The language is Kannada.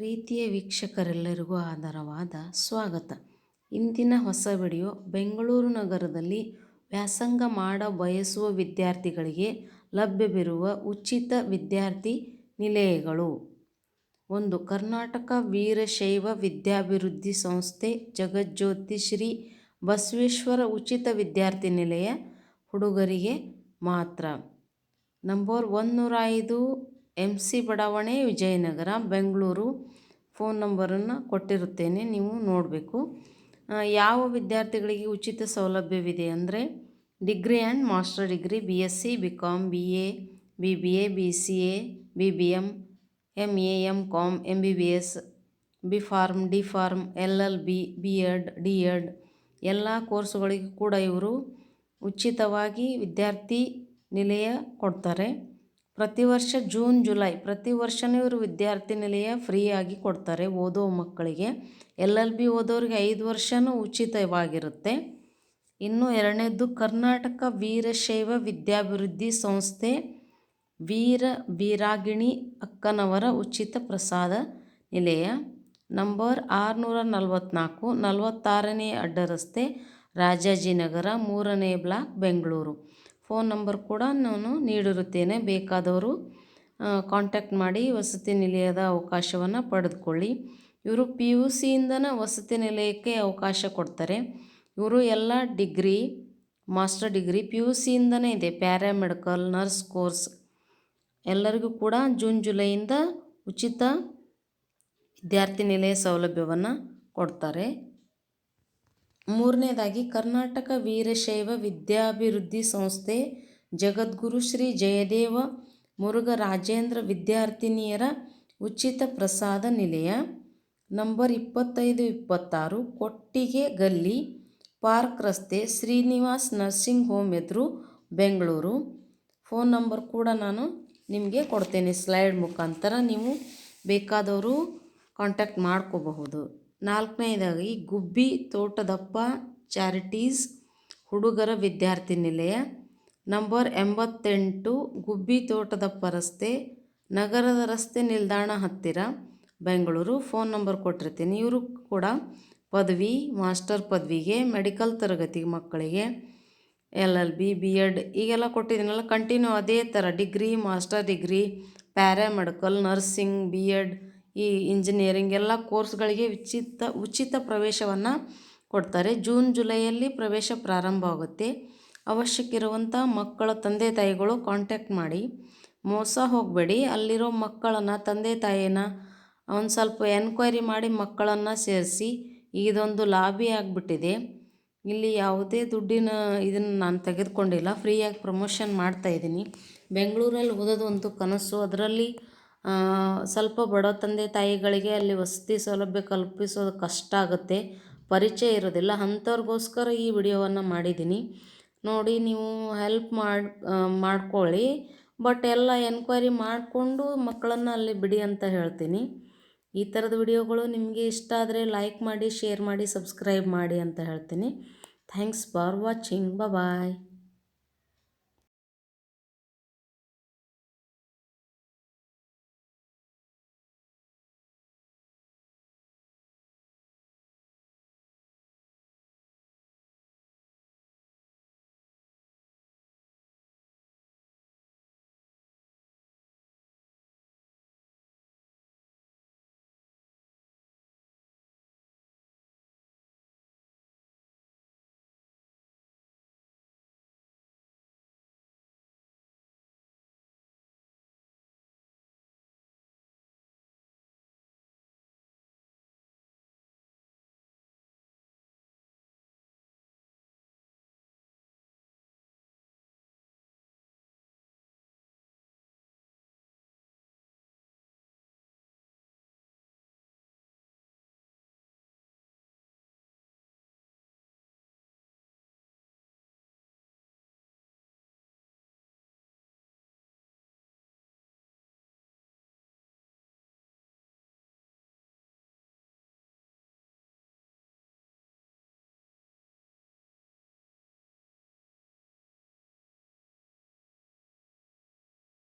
ಪ್ರೀತಿಯ ವೀಕ್ಷಕರೆಲ್ಲರಿಗೂ ಆಧಾರವಾದ ಸ್ವಾಗತ. ಇಂದಿನ ಹೊಸ ವಿಡಿಯೋ ಬೆಂಗಳೂರು ನಗರದಲ್ಲಿ ವ್ಯಾಸಂಗ ಮಾಡ ಬಯಸುವ ವಿದ್ಯಾರ್ಥಿಗಳಿಗೆ ಲಭ್ಯವಿರುವ ಉಚಿತ ವಿದ್ಯಾರ್ಥಿ ನಿಲಯಗಳು. ಒಂದು, ಕರ್ನಾಟಕ ವೀರಶೈವ ವಿದ್ಯಾಭಿವೃದ್ಧಿ ಸಂಸ್ಥೆ ಜಗಜ್ಯೋತಿ ಶ್ರೀ ಬಸವೇಶ್ವರ ಉಚಿತ ವಿದ್ಯಾರ್ಥಿ ನಿಲಯ ಹುಡುಗರಿಗೆ ಮಾತ್ರ. ನಂಬರ್ ಒನ್ನೂರ ಐದು ಎಂ ಸಿ ಬಡಾವಣೆ, ವಿಜಯನಗರ, ಬೆಂಗಳೂರು ಫೋನ್ ನಂಬರನ್ನು ಕೊಟ್ಟಿರುತ್ತೇನೆ, ನೀವು ನೋಡಬೇಕು. ಯಾವ ವಿದ್ಯಾರ್ಥಿಗಳಿಗೆ ಉಚಿತ ಸೌಲಭ್ಯವಿದೆ ಅಂದರೆ degree and master degree, B S C B Com B A, B B A, B C A, B B M M A M Com M B B S, B Pharm, D Pharm, L L, B B Ed, D Ed ಎಲ್ಲ ಕೋರ್ಸುಗಳಿಗೂ ಕೂಡ ಇವರು ಉಚಿತವಾಗಿ ವಿದ್ಯಾರ್ಥಿ ನಿಲಯ ಕೊಡ್ತಾರೆ. ಪ್ರತಿ ವರ್ಷ ಜೂನ್, ಜುಲೈ, ಪ್ರತಿ ವರ್ಷವೂ ಇವರು ವಿದ್ಯಾರ್ಥಿ ನಿಲಯ ಫ್ರೀಯಾಗಿ ಕೊಡ್ತಾರೆ ಓದೋ ಮಕ್ಕಳಿಗೆ. ಎಲ್ ಎಲ್ ಬಿ ಓದೋರಿಗೆ ಐದು ವರ್ಷವೂ ಉಚಿತವಾಗಿರುತ್ತೆ. ಇನ್ನು ಎರಡನೇದು ಕರ್ನಾಟಕ ವೀರಶೈವ ವಿದ್ಯಾಭಿವೃದ್ಧಿ ಸಂಸ್ಥೆ ವೀರ ಬೀರಾಗಿಣಿ ಅಕ್ಕನವರ ಉಚಿತ ಪ್ರಸಾದ ನಿಲಯ. ನಂಬರ್ ಆರುನೂರ ನಲವತ್ತ್ನಾಲ್ಕು ನಲವತ್ತಾರನೇ ಅಡ್ಡರಸ್ತೆ ರಾಜಾಜಿನಗರ, ಮೂರನೇ ಬ್ಲಾಕ್, ಬೆಂಗಳೂರು. ಫೋನ್ ನಂಬರ್ ಕೂಡ ನಾನು ನೀಡಿರುತ್ತೇನೆ. ಬೇಕಾದವರು ಕಾಂಟ್ಯಾಕ್ಟ್ ಮಾಡಿ ವಸತಿ ನಿಲಯದ ಅವಕಾಶವನ್ನು ಪಡೆದುಕೊಳ್ಳಿ. ಇವರು ಪಿ ಯು ಸಿಯಿಂದನೇ ವಸತಿ ನಿಲಯಕ್ಕೆ ಅವಕಾಶ ಕೊಡ್ತಾರೆ. ಇವರು ಎಲ್ಲ degree, master degree P U ಸಿಯಿಂದನೇ ಇದೆ. ಪ್ಯಾರಾಮೆಡಿಕಲ್, ನರ್ಸ್ ಕೋರ್ಸ್, ಎಲ್ಲರಿಗೂ ಕೂಡ ಜೂನ್, ಜುಲೈಯಿಂದ ಉಚಿತ ವಿದ್ಯಾರ್ಥಿ ನಿಲಯ ಸೌಲಭ್ಯವನ್ನು ಕೊಡ್ತಾರೆ. ಮೂರನೇದಾಗಿ ಕರ್ನಾಟಕ ವೀರಶೈವ ವಿದ್ಯಾಭಿವೃದ್ಧಿ ಸಂಸ್ಥೆ ಜಗದ್ಗುರು ಶ್ರೀ ಜಯದೇವ ಮುರುಘರಾಜೇಂದ್ರ ವಿದ್ಯಾರ್ಥಿನಿಯರ ಉಚಿತ ಪ್ರಸಾದ ನಿಲಯ. ನಂಬರ್ ಇಪ್ಪತ್ತೈದು ಇಪ್ಪತ್ತಾರು ಕೊಟ್ಟಿಗೆ ಗಲ್ಲಿ ಪಾರ್ಕ್ ರಸ್ತೆ ಶ್ರೀನಿವಾಸ್ ನರ್ಸಿಂಗ್ ಹೋಮ್ ಎದುರು ಬೆಂಗಳೂರು. ಫೋನ್ ನಂಬರ್ ಕೂಡ ನಾನು ನಿಮಗೆ ಕೊಡ್ತೇನೆ. ಸ್ಲೈಡ್ ಮುಖಾಂತರ ನೀವು ಬೇಕಾದವರು ಕಾಂಟ್ಯಾಕ್ಟ್ ಮಾಡ್ಕೋಬಹುದು. ನಾಲ್ಕನೇದಾಗಿ ಗುಬ್ಬಿ ತೋಟದಪ್ಪ ಚಾರಿಟೀಸ್ ಹುಡುಗರ ವಿದ್ಯಾರ್ಥಿ ನಿಲಯ. ನಂಬರ್ ಎಂಬತ್ತೆಂಟು, ಗುಬ್ಬಿ ತೋಟದಪ್ಪ ರಸ್ತೆ, ನಗರದ ರಸ್ತೆ ನಿಲ್ದಾಣ ಹತ್ತಿರ. ಬೆಂಗಳೂರು, ಫೋನ್ ನಂಬರ್ ಕೊಟ್ಟಿರ್ತೀನಿ. ಇವರು ಕೂಡ ಪದವಿ, ಮಾಸ್ಟರ್ ಪದವಿಗೆ, ಮೆಡಿಕಲ್ ತರಗತಿ ಮಕ್ಕಳಿಗೆ, L L B B Ed ಈಗೆಲ್ಲ ಕೊಟ್ಟಿದ್ದೀನಲ್ಲ, ಕಂಟಿನ್ಯೂ ಅದೇ ಥರ degree, master degree, paramedical, nursing, B Ed ಈ ಇಂಜಿನಿಯರಿಂಗ್ ಎಲ್ಲ ಕೋರ್ಸ್ಗಳಿಗೆ ಉಚಿತ ಉಚಿತ ಪ್ರವೇಶವನ್ನು ಕೊಡ್ತಾರೆ. ಜೂನ್ ಜುಲೈಯಲ್ಲಿ ಪ್ರವೇಶ ಪ್ರಾರಂಭ ಆಗುತ್ತೆ. ಅವಶ್ಯಕಿರುವಂಥ ಮಕ್ಕಳ ತಂದೆ ತಾಯಿಗಳು ಕಾಂಟ್ಯಾಕ್ಟ್ ಮಾಡಿ. ಮೋಸ ಹೋಗಬೇಡಿ. ಅಲ್ಲಿರೋ ಮಕ್ಕಳನ್ನು, ತಂದೆ ತಾಯಿನ ಒಂದು ಸ್ವಲ್ಪ ಎನ್ಕ್ವೈರಿ ಮಾಡಿ ಮಕ್ಕಳನ್ನು ಸೇರಿಸಿ. ಇದೊಂದು ಲಾಬಿ ಆಗಿಬಿಟ್ಟಿದೆ. ಇಲ್ಲಿ ಯಾವುದೇ ದುಡ್ಡಿನ ಇದನ್ನು ನಾನು ತೆಗೆದುಕೊಂಡಿಲ್ಲ. ಫ್ರೀಯಾಗಿ ಪ್ರಮೋಷನ್ ಮಾಡ್ತಾಯಿದ್ದೀನಿ ಬೆಂಗಳೂರಲ್ಲಿ ಓದೋದು ಒಂದು ಕನಸು. ಅದರಲ್ಲಿ ಸ್ವಲ್ಪ ಬಡ ತಂದೆ ತಾಯಿಗಳಿಗೆ ಅಲ್ಲಿ ವಸತಿ ಸೌಲಭ್ಯ ಕಲ್ಪಿಸೋದು ಕಷ್ಟ ಆಗುತ್ತೆ. ಪರಿಚಯ ಇರೋದಿಲ್ಲ. ಅಂಥವ್ರಿಗೋಸ್ಕರ ಈ ವಿಡಿಯೋವನ್ನು ಮಾಡಿದ್ದೀನಿ. ನೋಡಿ, ನೀವು ಹೆಲ್ಪ್ ಮಾಡಿ ಮಾಡ್ಕೊಳ್ಳಿ. ಬಟ್ ಎಲ್ಲ ಎನ್ಕ್ವೈರಿ ಮಾಡಿಕೊಂಡು ಮಕ್ಕಳನ್ನು ಅಲ್ಲಿ ಬಿಡಿ ಅಂತ ಹೇಳ್ತೀನಿ. ಈ ಥರದ ವಿಡಿಯೋಗಳು ನಿಮಗೆ ಇಷ್ಟ ಆದರೆ ಲೈಕ್ ಮಾಡಿ ಶೇರ್ ಮಾಡಿ ಸಬ್ಸ್ಕ್ರೈಬ್ ಮಾಡಿ ಅಂತ ಹೇಳ್ತೀನಿ. Thanks for watching bye